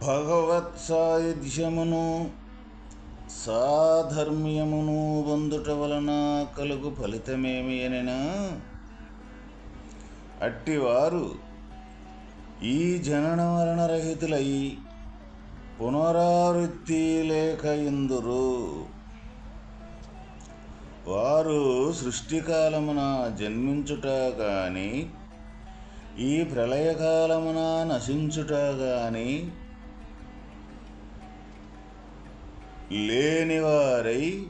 భగవద్గీత భగవత్ సాయుధ్యమును సాధర్మ్యమును పొందుట వలన కలుగు ఫలితమేమి అనినా అట్టివారు ఈ జనన మరణరహితులై పునరావృత్తి లేక ఇందురు వారు సృష్టికాలమున జన్మించుట కానీ ఈ ప్రళయకాలమున నశించుట కానీ లేనివారై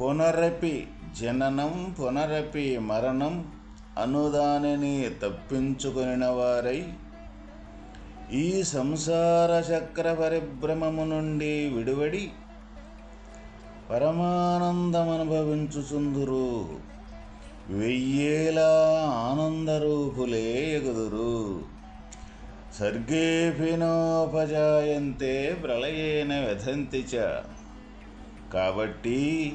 పునరపి జననం పునరపి మరణం అనుదానిని తప్పించుకొనిన వారై ఈ సంసార చక్ర పరిభ్రమము నుండి విడివడి పరమానందమనుభవించుచుందురు వెయ్యేలా ఆనందరూపులే ఎగుదురు. సర్గేభినోపజాయంతే ప్రళయేన వ్యథంతి చ. కాబట్టి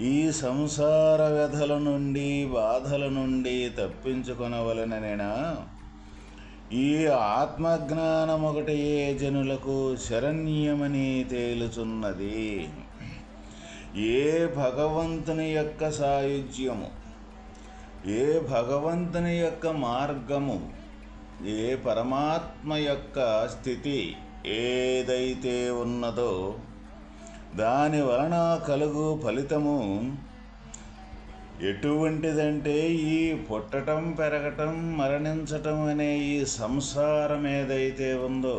ఈ సంసార వ్యధల నుండి బాధల నుండి తప్పించుకొనవలననేనా? ఈ ఆత్మజ్ఞానం ఆత్మజ్ఞానమొకటియే జనులకు శరణ్యమని తేలుచున్నది. ఏ భగవంతుని యొక్క సాయుధ్యము ఏ భగవంతుని యొక్క మార్గము ఏ పరమాత్మ యొక్క స్థితి ఏదైతే ఉన్నదో దాని వలన కలుగు ఫలితము ఎటువంటిదంటే ఈ పుట్టటం పెరగటం మరణించటం అనే ఈ సంసారం ఏదైతే ఉందో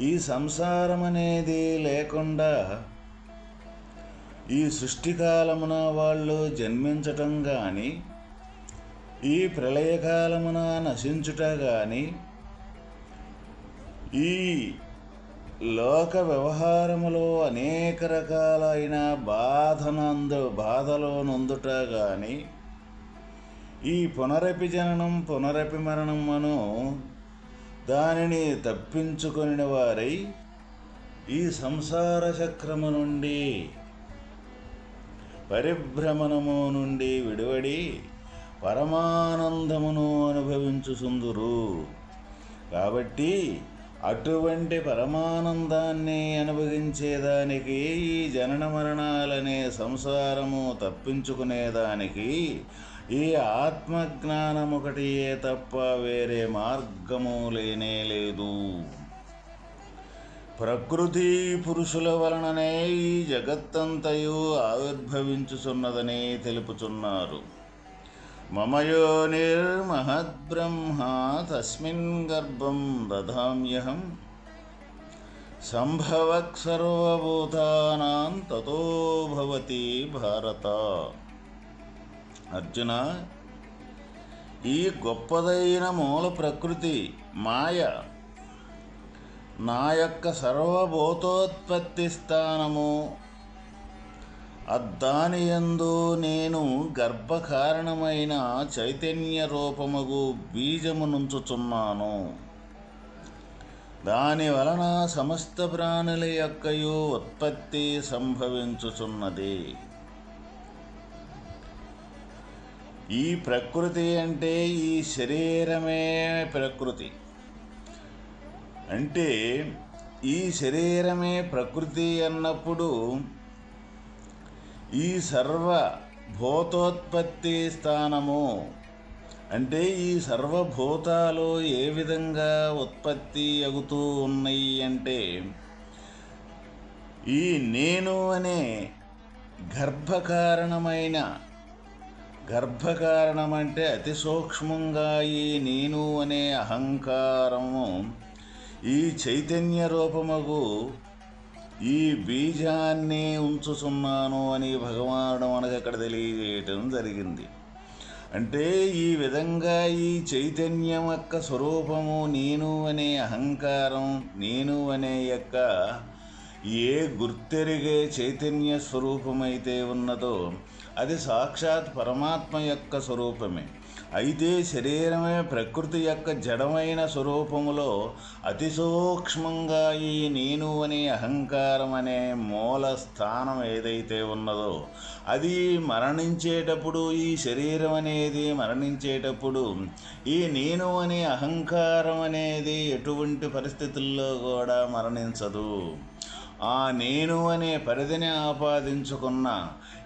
ఈ సంసారం అనేది లేకుండా ఈ సృష్టికాలమున వాళ్ళు జన్మించటం కానీ ఈ ప్రళయకాలమున నశించుట కానీ ఈ లోక వ్యవహారములో అనేక రకాలైన బాధనందు బాధలో నొందుట కానీ ఈ పునరపి జననం పునరపి మరణమును దానిని తప్పించుకొని వారై ఈ సంసార చక్రము నుండి పరిభ్రమణము నుండి విడివడి పరమానందమును అనుభవించుచుందురు. కాబట్టి అటువంటి పరమానందాన్ని అనుభవించేదానికి ఈ జనన మరణాలనే సంసారము తప్పించుకునేదానికి ఈ ఆత్మజ్ఞానం ఒకటియే తప్ప వేరే మార్గము లేనే లేదు. ప్రకృతి పురుషుల వలననే ఈ జగత్తంతయు ఆవిర్భవించుచున్నదని తెలుపుచున్నారు. మమయో నిర్మహద్బ్రహ్మ తస్మిన్ గర్భం దధామ్యహం సంభవక్ సర్వభూతానాం తతో భవతి భారత అర్జున ఈ గొప్పదైన మూల ప్రకృతి మాయ. నా యొక్క సర్వభూతోత్పత్తి స్థానము అద్దానియందు నేను గర్భకారణమైన చైతన్య రూపముగు బీజమునుంచుచున్నాను. దాని వలన సమస్త ప్రాణుల యొక్కయు ఉత్పత్తి సంభవించుచున్నది. ఈ ప్రకృతి అంటే ఈ శరీరమే ప్రకృతి. అంటే ఈ శరీరమే ప్రకృతి అన్నప్పుడు ఈ సర్వ భూతోత్పత్తి స్థానము అంటే ఈ సర్వభూతాలు ఏ విధంగా ఉత్పత్తి అవుతూ ఉన్నాయి అంటే ఈ నేను అనే గర్భకారణమైన గర్భకారణం అంటే అతి సూక్ష్మంగా ఈ నేను అనే అహంకారము ఈ చైతన్య రూపముగు ఈ బీజాన్ని ఉంచుచున్నాను అని భగవానుడు మనకు అక్కడ తెలియజేయటం జరిగింది. అంటే ఈ విధంగా ఈ చైతన్యం యొక్క స్వరూపము నేను అనే అహంకారం నేను అనే యొక్క ఏ గుర్తెరిగే చైతన్య స్వరూపమైతే ఉన్నదో అది సాక్షాత్ పరమాత్మ యొక్క స్వరూపమే. అయితే శరీరమే ప్రకృతి యొక్క జడమైన స్వరూపములో అతి సూక్ష్మంగా ఈ నేను అనే అహంకారం అనే మూల స్థానం ఏదైతే ఉన్నదో అది మరణించేటప్పుడు ఈ శరీరం అనేది మరణించేటప్పుడు ఈ నేను అనే అహంకారం అనేది ఎటువంటి పరిస్థితుల్లో కూడా మరణించదు. ఆ నేను అనే పరిధిని ఆపాదించుకున్న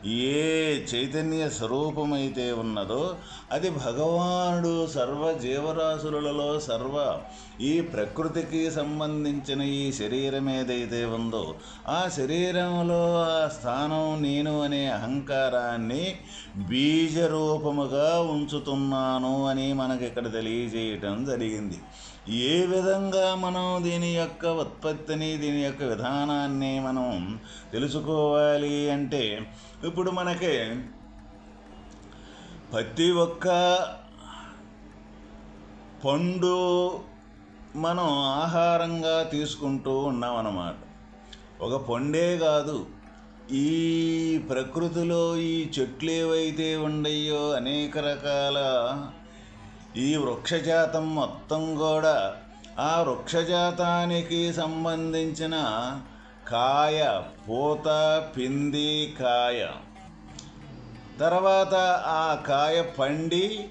ఏ చైతన్య స్వరూపమైతే ఉన్నదో అది భగవానుడు సర్వ జీవరాశులలో సర్వ ఈ ప్రకృతికి సంబంధించిన ఈ శరీరం ఏదైతే ఉందో ఆ శరీరంలో ఆ స్థానం నేను అనే అహంకారాన్ని బీజరూపముగా ఉంచుతున్నాను అని మనకి ఇక్కడ తెలియజేయటం జరిగింది. ఏ విధంగా మనం దీని యొక్క ఉత్పత్తిని దీని యొక్క విధానాన్ని మనం తెలుసుకోవాలి అంటే ఇప్పుడు మనకి ప్రతి ఒక్క పండు మనం ఆహారంగా తీసుకుంటూ ఉన్నామన్నమాట. ఒక పండే కాదు ఈ ప్రకృతిలో ఈ చెట్లు ఏవైతే ఉండయో అనేక రకాల ఈ వృక్షజాతం మొత్తం కూడా ఆ వృక్షజాతానికి సంబంధించిన కాయ పూత పిండి కాయ. తర్వాత ఆ కాయ పండి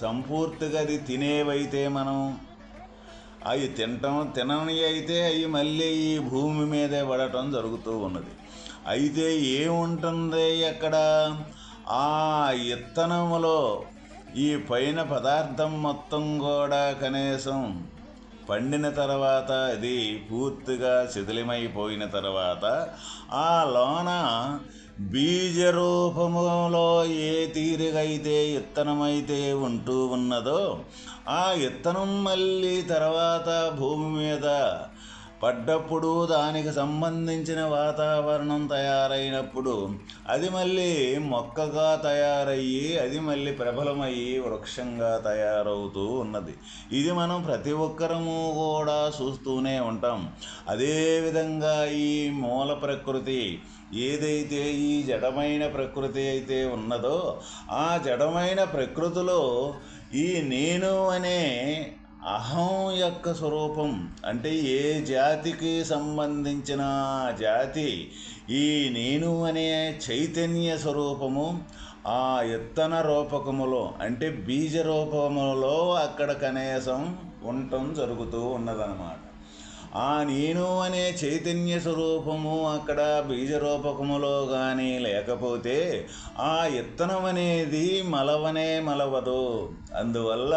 సంపూర్తిగా అది తినేవైతే మనం అవి తినటం తినని అయితే అవి మళ్ళీ ఈ భూమి మీదే పడటం జరుగుతూ ఉన్నది. అయితే ఏముంటుంది అక్కడ? ఆ ఇత్తనములో ఈ పైన పదార్థం మొత్తం కూడా కనీసం పండిన తర్వాత అది పూర్తిగా శిథిలమైపోయిన తర్వాత ఆ లోన బీజ రూపములో ఏ తీరుగైతే ఇత్తనమైతే ఉంటూ ఉన్నదో ఆ ఇత్తనం మళ్ళీ తర్వాత భూమి మీద పడ్డప్పుడు దానికి సంబంధించిన వాతావరణం తయారైనప్పుడు అది మళ్ళీ మొక్కగా తయారయ్యి అది మళ్ళీ ప్రబలమయ్యి వృక్షంగా తయారవుతూ ఉన్నది. ఇది మనం ప్రతి ఒక్కరము కూడా చూస్తూనే ఉంటాం. అదేవిధంగా ఈ మూల ప్రకృతి ఏదైతే ఈ జడమైన ప్రకృతి అయితే ఉన్నదో ఆ జడమైన ప్రకృతిలో ఈ నేను అనే అహం యొక్క స్వరూపం అంటే ఏ జాతికి సంబంధించిన జాతి ఈ నేను అనే చైతన్య స్వరూపము ఆ ఎత్తన రూపకములో అంటే బీజ రూపములో అక్కడ కనీసం ఉండటం జరుగుతూ ఉన్నదన్నమాట. ఆ నేను అనే చైతన్య స్వరూపము అక్కడ బీజరూపకములో కానీ లేకపోతే ఆ ఇత్తనం అనేది మలవనే మలవదు. అందువల్ల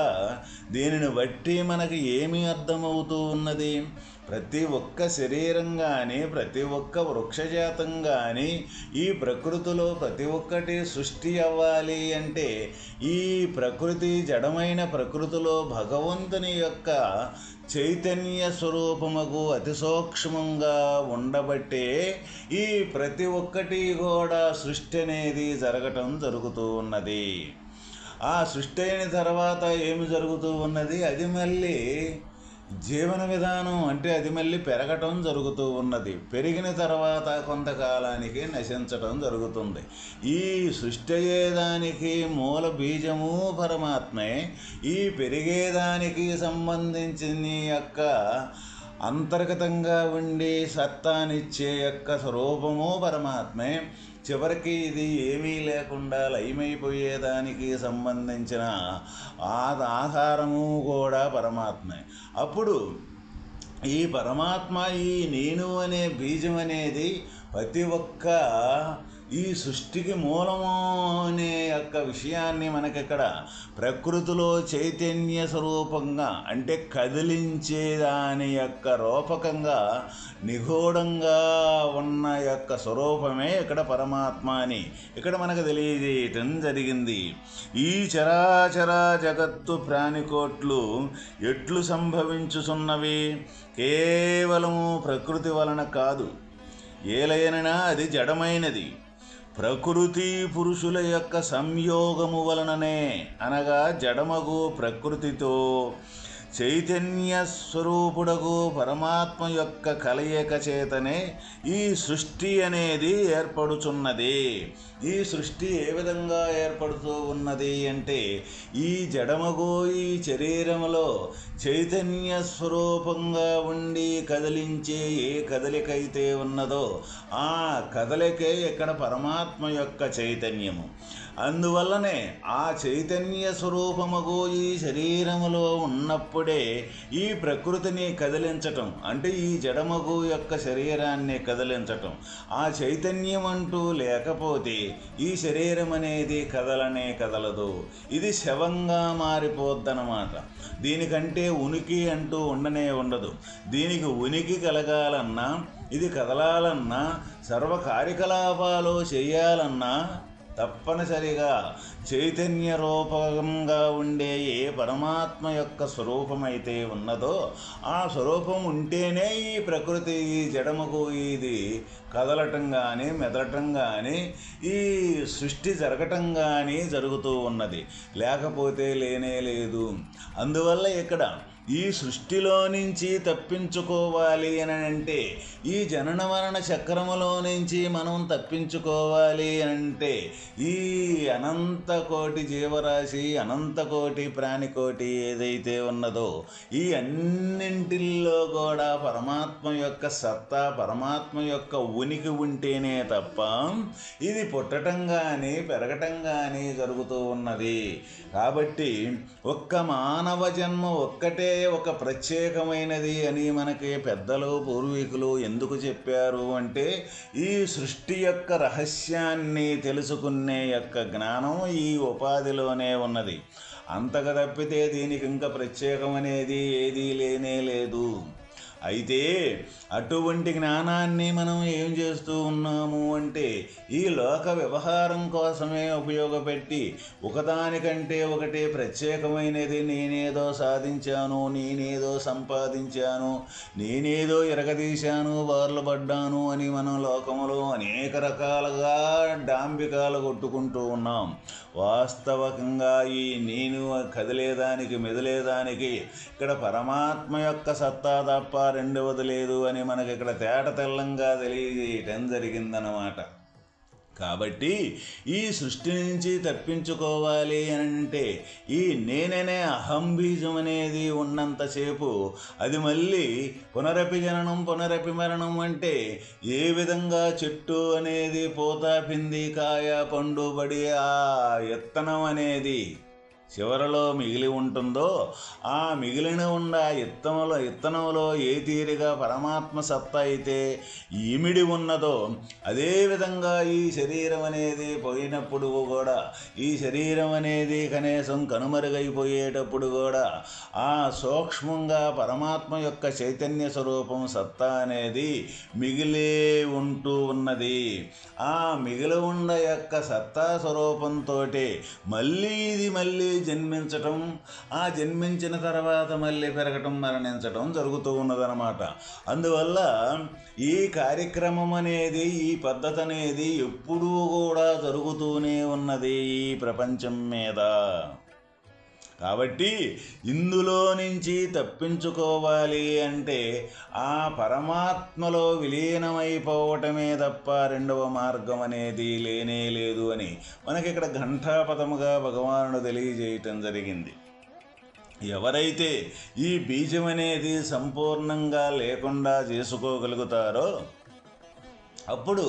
దీనిని బట్టి మనకి ఏమి అర్థమవుతూ ఉన్నది? ప్రతి ఒక్క శరీరం కానీ ప్రతి ఒక్క వృక్షజాతం కానీ ఈ ప్రకృతిలో ప్రతి ఒక్కటి సృష్టి అవ్వాలి అంటే ఈ ప్రకృతి జడమైన ప్రకృతిలో భగవంతుని యొక్క చైతన్య స్వరూపముకు అతి సూక్ష్మంగా ఉండబట్టే ఈ ప్రతి ఒక్కటి కూడా సృష్టి అనేది జరగటం జరుగుతూ ఉన్నది. ఆ సృష్టి అయిన తర్వాత ఏమి జరుగుతూ ఉన్నది? అది మళ్ళీ జీవన విధానం అంటే అది మళ్ళీ పెరగటం జరుగుతూ ఉన్నది. పెరిగిన తర్వాత కొంతకాలానికి నశించటం జరుగుతుంది. ఈ సృష్టి అయ్యేదానికి మూల బీజము పరమాత్మే. ఈ పెరిగేదానికి సంబంధించిన యొక్క అంతర్గతంగా ఉండి సత్తానిచ్చే యొక్క స్వరూపము పరమాత్మే. చివరికి ఇది ఏమీ లేకుండా లయమైపోయేదానికి సంబంధించిన ఆధారము కూడా పరమాత్మే. అప్పుడు ఈ పరమాత్మ ఈ నేను అనే బీజం అనేది ప్రతి ఒక్క ఈ సృష్టికి మూలము అనే యొక్క విషయాన్ని మనకిక్కడ ప్రకృతిలో చైతన్య స్వరూపంగా అంటే కదిలించే దాని యొక్క రూపకంగా నిగూఢంగా ఉన్న యొక్క స్వరూపమే ఇక్కడ పరమాత్మ అని ఇక్కడ మనకు తెలియజేయటం జరిగింది. ఈ చరాచర జగత్తు ప్రాణికోట్లు ఎట్లు సంభవించుచున్నవి? కేవలము ప్రకృతి వలన కాదు. ఏలైనా అది జడమైనది. ప్రకృతి పురుషుల యొక్క సంయోగము వలననే అనగా జడమగు ప్రకృతితో చైతన్య స్వరూపుడగు పరమాత్మ యొక్క కలయిక చేతనే ఈ సృష్టి అనేది ఏర్పడుచున్నది. ఈ సృష్టి ఏ విధంగా ఏర్పడుతూ ఉన్నది అంటే ఈ జడమగో ఈ శరీరములో చైతన్య స్వరూపంగా ఉండి కదిలించే ఏ కదలికైతే ఉన్నదో ఆ కదలికే ఇక్కడ పరమాత్మ యొక్క చైతన్యము. అందువల్లనే ఆ చైతన్య స్వరూపముగు ఈ శరీరములో ఉన్నప్పుడే ఈ ప్రకృతిని కదిలించటం అంటే ఈ జడమగు యొక్క శరీరాన్ని కదిలించటం ఆ చైతన్యం అంటూ లేకపోతే ఈ శరీరం అనేది కదలనే కదలదు. ఇది శవంగా మారిపోద్దనమాట దీనికంటే ఉనికి అంటూ ఉండనే ఉండదు. దీనికి ఉనికి కలగాలన్నా ఇది కదలాలన్నా సర్వ కార్యకలాపాలు చేయాలన్నా తప్పనిసరిగా చైతన్య రూపంగా ఉండే ఏ పరమాత్మ యొక్క స్వరూపమైతే ఉన్నదో ఆ స్వరూపం ఉంటేనే ఈ ప్రకృతి ఈ జడముకు ఇది కదలటం కానీ మెదలటం కానీ ఈ సృష్టి జరగటం కానీ జరుగుతూ ఉన్నది. లేకపోతే లేనే లేదు. అందువల్ల ఇక్కడ ఈ సృష్టిలో నుంచి తప్పించుకోవాలి అని అంటే ఈ జనన మరణ చక్రములో నుంచి మనం తప్పించుకోవాలి అంటే ఈ అనంత కోటి జీవరాశి అనంత కోటి ప్రాణికోటి ఏదైతే ఉన్నదో ఈ అన్నింటిల్లో కూడా పరమాత్మ యొక్క సత్తా పరమాత్మ యొక్క ఉనికి ఉంటేనే తప్ప ఇది పుట్టటం కానీ పెరగటం కానీ జరుగుతూ ఉన్నది. కాబట్టి ఒక్క మానవ జన్మ ఒక్కటే ఒక ప్రత్యేకమైనది అని మనకి పెద్దలు పూర్వీకులు ఎందుకు చెప్పారు అంటే ఈ సృష్టి యొక్క రహస్యాన్ని తెలుసుకునే యొక్క జ్ఞానం ఈ ఉపాధిలోనే ఉన్నది. అంతగా తప్పితే దీనికి ఇంకా ప్రత్యేకమనేది ఏదీ లేనే లేదు. అయితే అటువంటి జ్ఞానాన్ని మనం ఏం చేస్తూ ఉన్నాము అంటే ఈ లోక వ్యవహారం కోసమే ఉపయోగపెట్టి ఒకదానికంటే ఒకటి ప్రత్యేకమైనది నేనేదో సాధించాను నేనేదో సంపాదించాను నేనేదో ఎరగదీశాను బార్లు పడ్డాను అని మనం లోకములో అనేక రకాలుగా డాంబికాలు కొట్టుకుంటూ ఉన్నాం. వాస్తవకంగా ఈ నేను కదిలేదానికి మెదిలేదానికి ఇక్కడ పరమాత్మ యొక్క సత్తా తప్ప రెండవది లేదు అని మనకి ఇక్కడ తేట తెల్లంగా తెలియజేయటం జరిగిందన్నమాట. కాబట్టి ఈ సృష్టి నుంచి తప్పించుకోవాలి అని అంటే ఈ నేననే అహం బీజం అనేది ఉన్నంతసేపు అది మళ్ళీ పునరపి జననం పునరపి మరణం అంటే ఏ విధంగా చెట్టు అనేది పోతా పింది కాయ పండుబడి ఆ ఎత్తనం అనేది చివరలో మిగిలి ఉంటుందో ఆ మిగిలిన ఉన్న ఇత్తములో ఇత్తనంలో ఏ తీరిగా పరమాత్మ సత్తా అయితే ఇమిడి ఉన్నదో అదేవిధంగా ఈ శరీరం అనేది పోయినప్పుడు కూడా ఈ శరీరం అనేది కనీసం కనుమరుగైపోయేటప్పుడు కూడా ఆ సూక్ష్మంగా పరమాత్మ యొక్క చైతన్య స్వరూపం సత్తా అనేది మిగిలే ఉంటూ ఉన్నది. ఆ మిగిలి ఉన్న యొక్క సత్తా స్వరూపంతో మళ్ళీ ఇది మళ్ళీ జన్మించటం ఆ జన్మించిన తర్వాత మళ్ళీ పెరగటం మరణించటం జరుగుతూ ఉన్నదనమాట అందువల్ల ఈ కార్యక్రమం అనేది ఈ పద్ధతి అనేది ఎప్పుడూ కూడా జరుగుతూనే ఉన్నది ఈ ప్రపంచం మీద. కాబట్టి ఇందులో నుంచి తప్పించుకోవాలి అంటే ఆ పరమాత్మలో విలీనమైపోవటమే తప్ప రెండవ మార్గం అనేది లేనే లేదు అని మనకి ఇక్కడ ఘంటాపదముగా భగవానుడు తెలియజేయటం జరిగింది. ఎవరైతే ఈ బీజం అనేది సంపూర్ణంగా లేకుండా చేసుకోగలుగుతారో అప్పుడు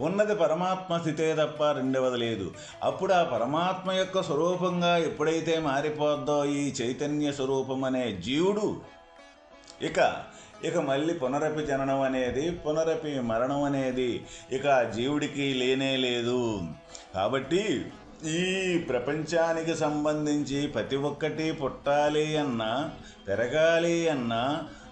ఉన్నది పరమాత్మ స్థితే తప్ప రెండవది లేదు. అప్పుడు ఆ పరమాత్మ యొక్క స్వరూపంగా ఎప్పుడైతే మారిపోద్దో ఈ చైతన్య స్వరూపం అనే జీవుడు ఇక ఇక మళ్ళీ పునరపి జననం అనేది పునరపి మరణం అనేది ఇక జీవుడికి లేనే లేదు. కాబట్టి ఈ ప్రపంచానికి సంబంధించి ప్రతి ఒక్కటి పుట్టాలి అన్నా పెరగాలి అన్నా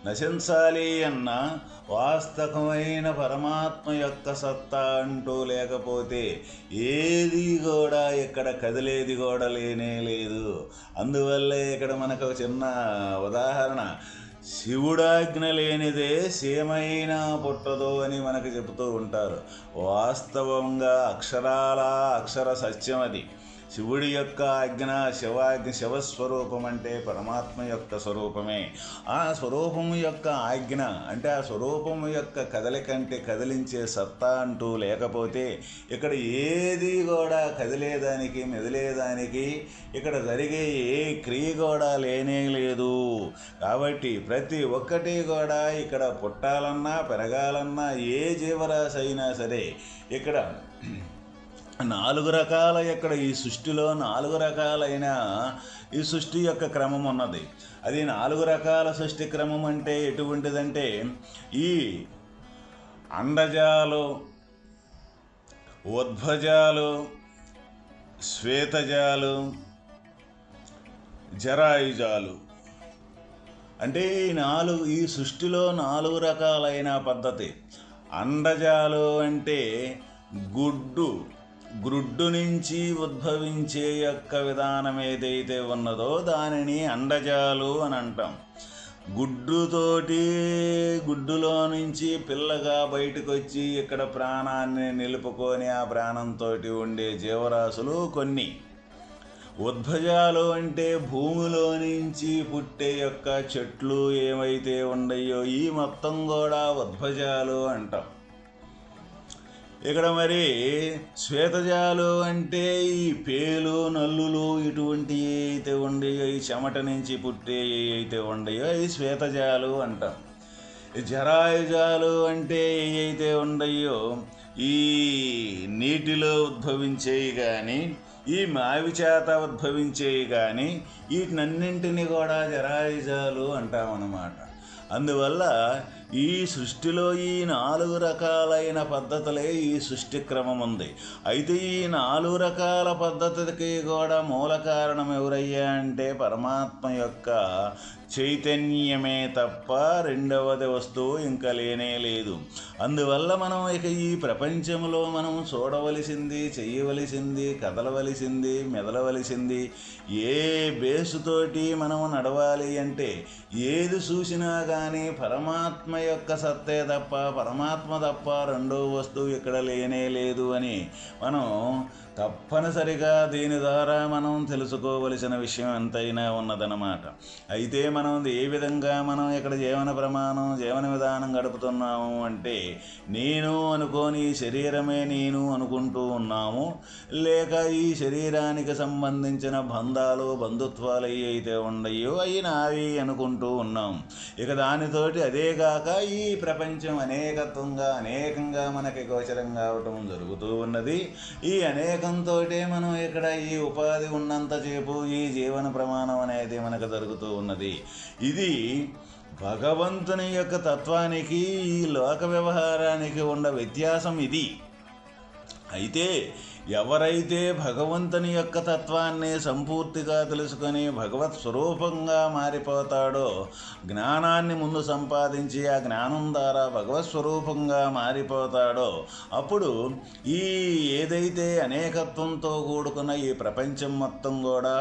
నశించాలి అన్న వాస్తవమైన పరమాత్మ యొక్క సత్తా అంటూ లేకపోతే ఏది కూడా ఇక్కడ కదిలేది కూడా లేనే లేదు. అందువల్లే ఇక్కడ మనకు ఒక చిన్న ఉదాహరణ. శివుడాజ్ఞ లేనిదే సీమైన పుట్టదు అని మనకు చెబుతూ ఉంటారు. వాస్తవంగా అక్షరాల అక్షర సత్యం అది. శివుడి యొక్క ఆజ్ఞ శివాజ్ఞ శివస్వరూపం అంటే పరమాత్మ యొక్క స్వరూపమే. ఆ స్వరూపము యొక్క ఆజ్ఞ అంటే ఆ స్వరూపము యొక్క కదలికంటే కదిలించే సత్తా అంటూ లేకపోతే ఇక్కడ ఏది కూడా కదిలేదానికి మెదిలేదానికి ఇక్కడ జరిగే ఏ క్రియ కూడా లేనే లేదు. కాబట్టి ప్రతి ఒక్కటి కూడా ఇక్కడ పుట్టాలన్నా పెరగాలన్నా ఏ జీవరాశి అయినా సరే ఇక్కడ నాలుగు రకాల ఇక్కడ ఈ సృష్టిలో నాలుగు రకాలైన ఈ సృష్టి యొక్క క్రమం ఉన్నది. అది నాలుగు రకాల సృష్టి క్రమం అంటే ఎటువంటిదంటే ఈ అండజాలు ఉద్భజాలు శ్వేతజాలు జరాయుజాలు. అంటే ఈ నాలుగు ఈ సృష్టిలో నాలుగు రకాలైన పద్ధతి. అండజాలు అంటే గుడ్డు గ్రుడ్డు నుంచి ఉద్భవించే యొక్క విధానం ఏదైతే ఉన్నదో దానిని అండజాలు అని అంటాం. గుడ్డుతోటి గుడ్డులో నుంచి పిల్లగా బయటకు వచ్చి ఇక్కడ ప్రాణాన్ని నిలుపుకొని ఆ ప్రాణంతో ఉండే జీవరాశులు కొన్ని. ఉద్భజాలు అంటే భూమిలో నుంచి పుట్టే యొక్క చెట్లు ఏమైతే ఉండయో ఈ మొత్తం కూడా ఉద్భజాలు అంటాం. ఇక్కడ మరి శ్వేతజాలు అంటే ఈ పేలు నల్లులు ఇటువంటి అయితే ఉండయో ఈ చెమట నుంచి పుట్టే అయితే ఉండయో ఈ శ్వేతజాలు అంటాం. జరాయుజాలు అంటే ఏవైతే ఉండయో ఈ నీటిలో ఉద్భవించేవి కానీ ఈ మావి చేత ఉద్భవించేవి కానీ వీటినన్నింటినీ కూడా జరాయుజాలు అంటామన్నమాట. అందువల్ల ఈ సృష్టిలో ఈ నాలుగు రకాలైన పద్ధతులే ఈ సృష్టి క్రమం ఉంది అయితే ఈ నాలుగు రకాల పద్ధతికి కూడా మూల కారణం ఎవరయ్యా అంటే పరమాత్మ యొక్క చైతన్యమే తప్ప రెండవది వస్తువు ఇంకా లేనే లేదు. అందువల్ల మనం ఇక ఈ ప్రపంచంలో మనం చూడవలసింది చెయ్యవలసింది కదలవలసింది మెదలవలసింది ఏ బేసుతోటి మనం నడవాలి అంటే ఏది చూసినా కానీ పరమాత్మ యొక్క సత్తే తప్ప పరమాత్మ తప్ప రెండో వస్తువు ఇక్కడ లేనే లేదు అని మనం తప్పనిసరిగా దీని ద్వారా మనం తెలుసుకోవలసిన విషయం ఎంతైనా ఉన్నదన్నమాట. అయితే మనం ఏ విధంగా మనం ఇక్కడ జీవన ప్రమాణం జీవన విధానం గడుపుతున్నాము అంటే నేను అనుకోని శరీరమే నేను అనుకుంటూ ఉన్నాము. లేక ఈ శరీరానికి సంబంధించిన బంధాలు బంధుత్వాలు అయితే ఉండయో అవి నావి అనుకుంటూ ఉన్నాం. ఇక దానితోటి అదే కాక ఈ ప్రపంచం అనేకత్వంగా అనేకంగా మనకి గోచరం కావటం జరుగుతూ ఉన్నది. ఈ అనేక అనేకంతో మనం ఇక్కడ ఈ ఉపాధి ఉన్నంతసేపు ఈ జీవన ప్రమాణం అనేది మనకు జరుగుతూ ఉన్నది. ఇది భగవంతుని యొక్క తత్వానికి ఈ లోక వ్యవహారానికి ఉన్న వ్యత్యాసం ఇది. అయితే ఎవరైతే భగవంతుని యొక్క తత్వాన్ని సంపూర్తిగా తెలుసుకొని భగవత్ స్వరూపంగా మారిపోతాడో జ్ఞానాన్ని ముందు సంపాదించి ఆ జ్ఞానం ద్వారా భగవత్ స్వరూపంగా మారిపోతాడో అప్పుడు ఈ ఏదైతే అనేకత్వంతో కూడుకున్న ఈ ప్రపంచం మొత్తం కూడా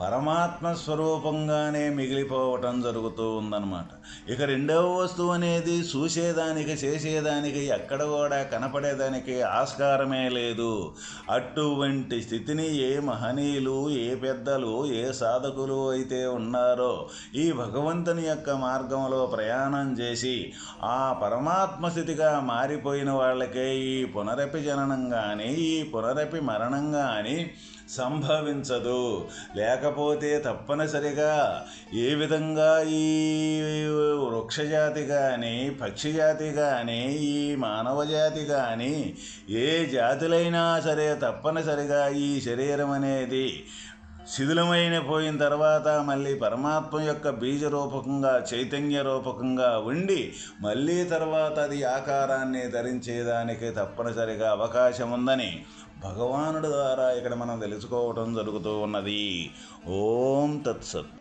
పరమాత్మ స్వరూపంగానే మిగిలిపోవటం జరుగుతూ ఉందన్నమాట. ఇక రెండవ వస్తువు అనేది చూసేదానికి చేసేదానికి ఎక్కడ కూడా కనపడేదానికి ఆస్కారమే లేదు. అటువంటి స్థితిని ఏ మహనీయులు ఏ పెద్దలు ఏ సాధకులు అయితే ఉన్నారో ఈ భగవంతుని యొక్క మార్గంలో ప్రయాణం చేసి ఆ పరమాత్మ స్థితిగా మారిపోయిన వాళ్ళకే ఈ పునరపి జననం కానీ ఈ పునరపి మరణం కానీ సంభవించదు. లేకపోతే తప్పనిసరిగా ఏ విధంగా ఈ వృక్షజాతి కానీ పక్షిజాతి కానీ ఈ మానవ జాతి కానీ ఏ జాతులైనా సరే తప్పనిసరిగా ఈ శరీరం అనేది శిథిలమైన పోయిన తర్వాత మళ్ళీ పరమాత్మ యొక్క బీజ రూపకంగా చైతన్య రూపకంగా ఉండి మళ్ళీ తర్వాత అది ఆకారాన్ని ధరించేదానికి తప్పనిసరిగా అవకాశం ఉందని భగవానుడి ద్వారా ఇక్కడ మనం తెలుసుకోవటం జరుగుతూ ఉన్నది. ఓం తత్సత్.